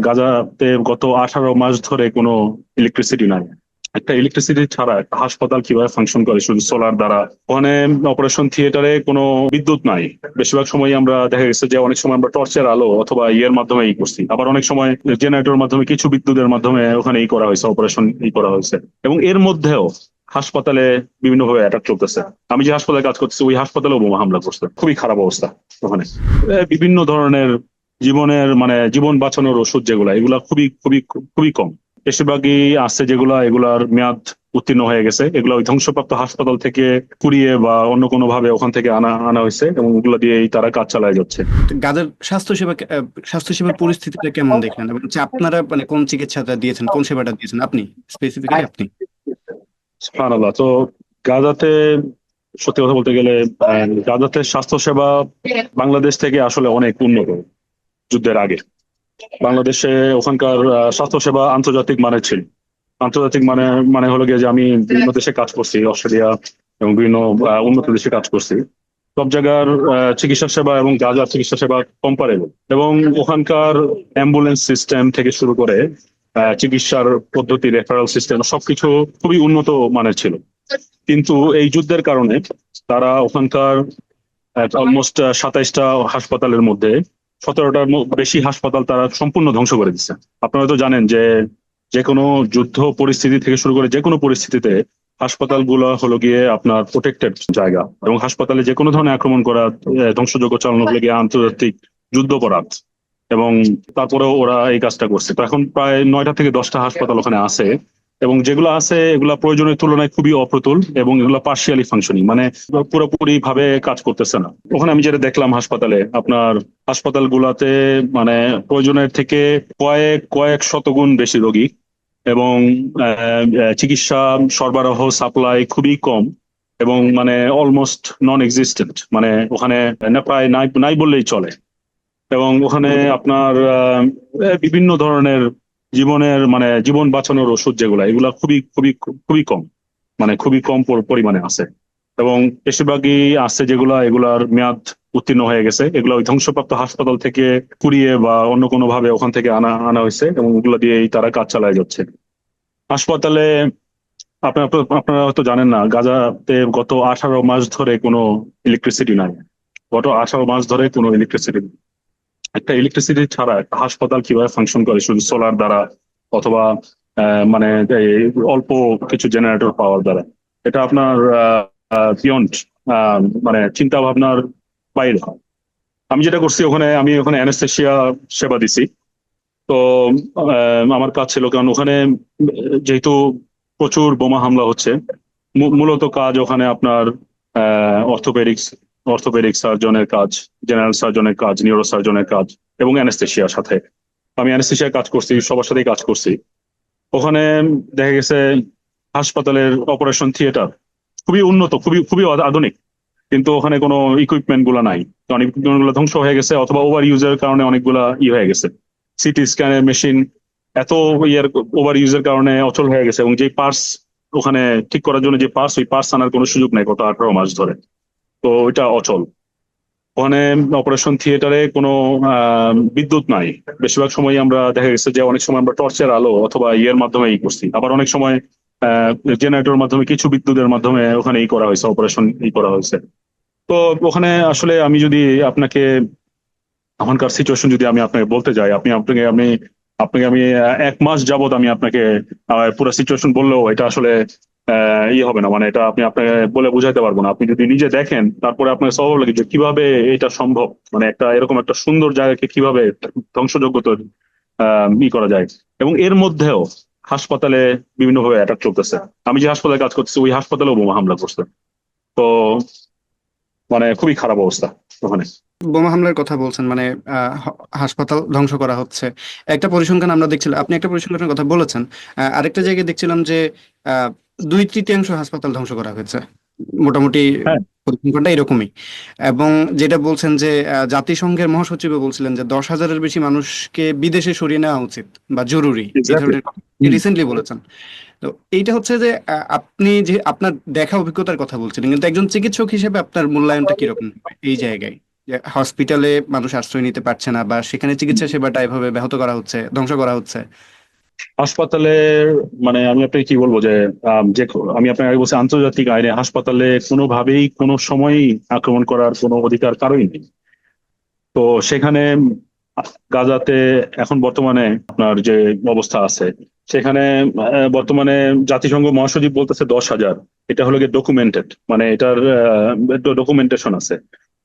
গাজাতে গত আঠারো মাস ধরে কোনো ইলেকট্রিসিটি নাই। একটা ইলেকট্রিসিটি ছাড়া একটা হাসপাতাল কীভাবে ফাংশন করে? শুধু সোলার দ্বারা। ওখানে অপারেশন থিয়েটারে কোনো বিদ্যুৎ নাই। বেশিরভাগ সময় আমরা দেখা গেছে যে অনেক সময় আমরা টর্চের আলো অথবা ইয়ের মাধ্যমে ই করছি। আবার অনেক সময় জেনারেটর মাধ্যমে কিছু বিদ্যুতের মাধ্যমে ওখানে ই করা হয়েছে অপারেশন ই করা হয়েছে। এবং এর মধ্যেও হাসপাতালে বিভিন্ন ভাবে অ্যাটাক চলতেছে। আমি যে হাসপাতালে কাজ করতেছি, ওই হাসপাতালেও বোমা হামলা করছে। খুবই খারাপ অবস্থা ওখানে। বিভিন্ন ধরনের জীবনের মানে জীবন বাঁচানোর ওষুধ যেগুলা এগুলা খুবই খুবই খুবই কম। বেশিরভাগই আছে যেগুলা এগুলার মেয়াদ উত্তীর্ণ হয়ে গেছে। এগুলো ওই ধ্বংসপ্রাপ্ত হাসপাতাল থেকে কুড়িয়ে বা অন্য কোনো ভাবে ওখান থেকে আনা আনা হয়েছে এবং ওগুলো দিয়েই তারা কাজ চালায় যাচ্ছে। গাজার স্বাস্থ্যসেবা স্বাস্থ্যসেবার পরিস্থিতিটা কেমন দেখলেন? এবং আপনারা মানে কোন চিকিৎসাটা দিয়েছেন কোন সেবাটা দিয়েছেন? আপনি স্পেসিফিক্যালি আপনি। সুবহানাল্লাহ তো গাজাতে সত্যি কথা বলতে গেলে আহ, গাজাতে স্বাস্থ্যসেবা বাংলাদেশ থেকে আসলে অনেক উন্নত। যুদ্ধের আগে। বাংলাদেশে ওখানকার স্বাস্থ্যসেবা আন্তর্জাতিক মানের ছিল। আন্তর্জাতিক মানে মানে হলো গিয়ে যে আমি বিভিন্ন দেশে কাজ করছি, অস্ট্রেলিয়া এবং বিভিন্ন উন্নত দেশে কাজ করছি। সব জায়গার চিকিৎসা সেবা এবং গাজার চিকিৎসা সেবা কম্পারেবল এবং ওখানকার অ্যাম্বুলেন্স সিস্টেম থেকে শুরু করে চিকিৎসার পদ্ধতি রেফারেল সিস্টেম সবকিছু খুবই উন্নত মানের ছিল। কিন্তু এই যুদ্ধের কারণে তারা ওখানকার অলমোস্ট সাতাইশটা হাসপাতালের মধ্যে সতেরোটার বেশি হাসপাতাল তারা সম্পূর্ণ ধ্বংস করে দিচ্ছে আপনারা তো জানেন যে যে কোনো যুদ্ধ পরিস্থিতি থেকে শুরু করে যে কোনো পরিস্থিতিতে হাসপাতালগুলো হলো গিয়ে আপনার প্রোটেক্টেড জায়গা এবং হাসপাতালে যে কোনো ধরনের আক্রমণ করা ধ্বংসযোগ্য চালানো হলো গিয়ে আন্তর্জাতিক যুদ্ধপরাধ এবং তারপরেও ওরা এই কাজটা করছে। তো এখন প্রায় নয়টা থেকে দশটা হাসপাতাল ওখানে আছে। এবং যেগুলো আছে, এগুলা প্রয়োজনের তুলনায় খুবই অপ্রতুল এবং এগুলো পার্শিয়ালি ফাংশনিং মানে পুরোপুরি ভাবে কাজ করতেছে না। ওখানে আমি যেটা দেখলাম হাসপাতালে, আপনার হাসপাতাল গুলাতে মানে প্রয়োজনের থেকে কয়েক কয়েক শতগুণ বেশি রোগী এবং চিকিৎসা সরবরাহ সাপ্লাই খুবই কম এবং মানে অলমোস্ট নন এক্সিস্টেন্ট মানে ওখানে প্রায় নাই নাই বললেই চলে। এবং ওখানে আপনার বিভিন্ন ধরনের জীবনের মানে জীবন বাঁচানোর ওষুধ যেগুলা, এগুলা খুবই খুবই খুবই কম। মানে খুবই কম পর- পরিমাণে আছে। এবং বেশিরভাগই আছে যেগুলা, এগুলার মেয়াদ উত্তীর্ণ হয়ে গেছে। এগুলো ওই ধ্বংসপ্রাপ্ত হাসপাতাল থেকে কুড়িয়ে বা অন্য কোনো ভাবে ওখান থেকে আনা আনা হয়েছে এবং ওগুলো দিয়েই তারা কাজ চালায় যাচ্ছে। হাসপাতালে আপনারা আপনারা হয়তো জানেন না, গাজাতে গত আঠারো মাস ধরে কোনো ইলেকট্রিসিটি নাই। গত আঠারো মাস ধরে কোনো ইলেকট্রিসিটি একটা ইলেকট্রিসিটি ছাড়া একটা হাসপাতাল কীভাবে ফাংশন করে? শুধু সোলার দ্বারা অথবা মানে অল্প কিছু জেনারেটর পাওয়ার দ্বারা। এটা আপনার মানে চিন্তা ভাবনার বাইরে। আমি যেটা করছি ওখানে, আমি ওখানে অ্যানেস্থেশিয়া সেবা দিছি। তো আমার কাজ ছিল কারণ ওখানে, যেহেতু প্রচুর বোমা হামলা হচ্ছে মূলত কাজ ওখানে আপনার অর্থোপেডিক্স অর্থোপেডিক সার্জনের কাজ, জেনারেল সার্জনের কাজ নিউরো সার্জনের কাজ এবং অ্যানেস্থেশিয়ার সাথে। আমি অ্যানেস্থেশিয়ার কাজ করছি, সবার সাথেই কাজ করছি। ওখানে দেখা গেছে হাসপাতালের অপারেশন থিয়েটার। খুবই উন্নত, খুবই খুবই আধুনিক। কিন্তু ওখানে কোনো ইকুইপমেন্টগুলো নাই। কারণ ইকুইপমেন্টগুলো ধ্বংস হয়ে গেছে অথবা ওভার ইউজের কারণে অনেকগুলা ই হয়ে গেছে। সিটি স্ক্যানের মেশিন এত ইয়ার ওভার ইউজের কারণে অচল হয়ে গেছে এবং যে পার্স ওখানে ঠিক করার জন্য যে পার্স ওই পার্স আনার কোনো সুযোগ নেই গত আঠারো মাস ধরে। তো ওইটা অচল। ওখানে অপারেশন থিয়েটারে কোনো বিদ্যুৎ নাই। বেশিরভাগ সময় আমরা দেখা গেছে যে অনেক সময় আমরা টর্চের আলো অথবা ইয়ের মাধ্যমে ই করছি। আবার অনেক সময় জেনারেটর মাধ্যমে কিছু বিদ্যুতের মাধ্যমে ওখানে ই করা হয়েছে অপারেশন ই করা হয়েছে। তো ওখানে আসলে আমি যদি আপনাকে এখনকার সিচুয়েশন যদি আমি আপনাকে বলতে যাই, আপনি আপনাকে, আমি আপনাকে আমি এক মাস যাবত আমি আপনাকে পুরো সিচুয়েশন বললেও এটা আসলে আহ, ইয়ে হবে না মানে এটা আপনি আপনাকে বলে বুঝাইতে পারব না। আপনি যদি নিজে দেখেন তারপরে আপনাকে সব লাগে যে কীভাবে এটা সম্ভব মানে একটা এরকম একটা সুন্দর জায়গাকে কীভাবে ধ্বংসযোগ্য তৈরি ই করা যায়। এবং এর মধ্যেও হাসপাতালে বিভিন্নভাবে অ্যাটাক চলতেছে। আমি যে হাসপাতালে কাজ করতেছি ওই হাসপাতালেও বোমা হামলা করছে। তো মানে খুবই খারাপ অবস্থা ওখানে। বোমা হামলার কথা বলছেন মানে হাসপাতাল ধ্বংস করা হচ্ছে। একটা পরিসংখ্যান আমরা দেখছিলাম আপনি একটা পরিসংখ্যানের কথা বলেছেন। আরেকটা জায়গায় দেখছিলাম যে দুই তৃতীয়াংশ হাসপাতাল ধ্বংস করা হয়েছে। মোটামুটি হ্যাঁ। পরিসংখ্যানটা এরকমই। এবং যেটা বলছেন যে জাতিসংঘের মহাসচিবও বলছিলেন যে দশ হাজারের বেশি মানুষকে বিদেশে সরিয়ে নেওয়া উচিত বা জরুরি। রিসেন্টলি বলেছেন। তো এইটা হচ্ছে যে আপনি যে আপনার দেখা অভিজ্ঞতার কথা বলছিলেন কিন্তু একজন চিকিৎসক হিসেবে আপনার মূল্যায়নটা কীরকম এই জায়গায়? হসপিটালে মানুষ আশ্রয় নিতে পারছে না বা সেখানে চিকিৎসা সেবাটা এভাবে ব্যাহত করা হচ্ছে ধ্বংস করা হচ্ছে। হাসপাতালের মানে আমি আপনাকে কি বলব যে যে আমি আপনাকে আগে বলছি আন্তর্জাতিক আইনে হাসপাতালে কোনোভাবেই কোনো সময়ই আক্রমণ করার কোনো অধিকার কারোই নেই। তো সেখানে গাজাতে এখন বর্তমানে আপনার যে অবস্থা আছে, সেখানে বর্তমানে জাতিসংঘ মহাসচিব বলতেছে দশ হাজার। এটা হলো গিয়ে ডকুমেন্টেড মানে এটার ডকুমেন্টেশন আছে।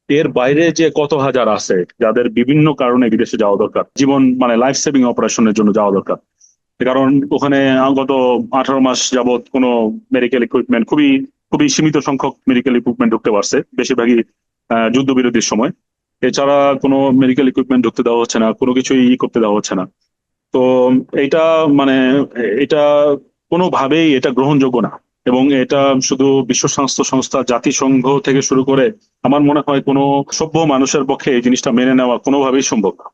এর বাইরে যে কত হাজার আছে, যাদের বিভিন্ন কারণে বিদেশে যাওয়া দরকার, জীবন মানে লাইফ সেভিং অপারেশনের জন্য যাওয়া দরকার কারণ ওখানে গত আঠারো মাস যাবত কোনো মেডিকেল ইকুইপমেন্ট খুবই খুবই সীমিত সংখ্যক মেডিকেল ইকুইপমেন্ট ঢুকতে পারছে, বেশিরভাগই যুদ্ধবিরতির সময়। এছাড়া কোনো মেডিকেল ইকুইপমেন্ট ঢুকতে দেওয়া হচ্ছে না, কোনো কিছুই ই করতে দেওয়া হচ্ছে না। তো এটা মানে এটা কোনোভাবেই এটা গ্রহণযোগ্য না। এবং এটা শুধু বিশ্ব স্বাস্থ্য সংস্থা, জাতিসংঘ থেকে শুরু করে আমার মনে হয় কোনো সভ্য মানুষের পক্ষে এই জিনিসটা মেনে নেওয়া কোনোভাবেই সম্ভব না।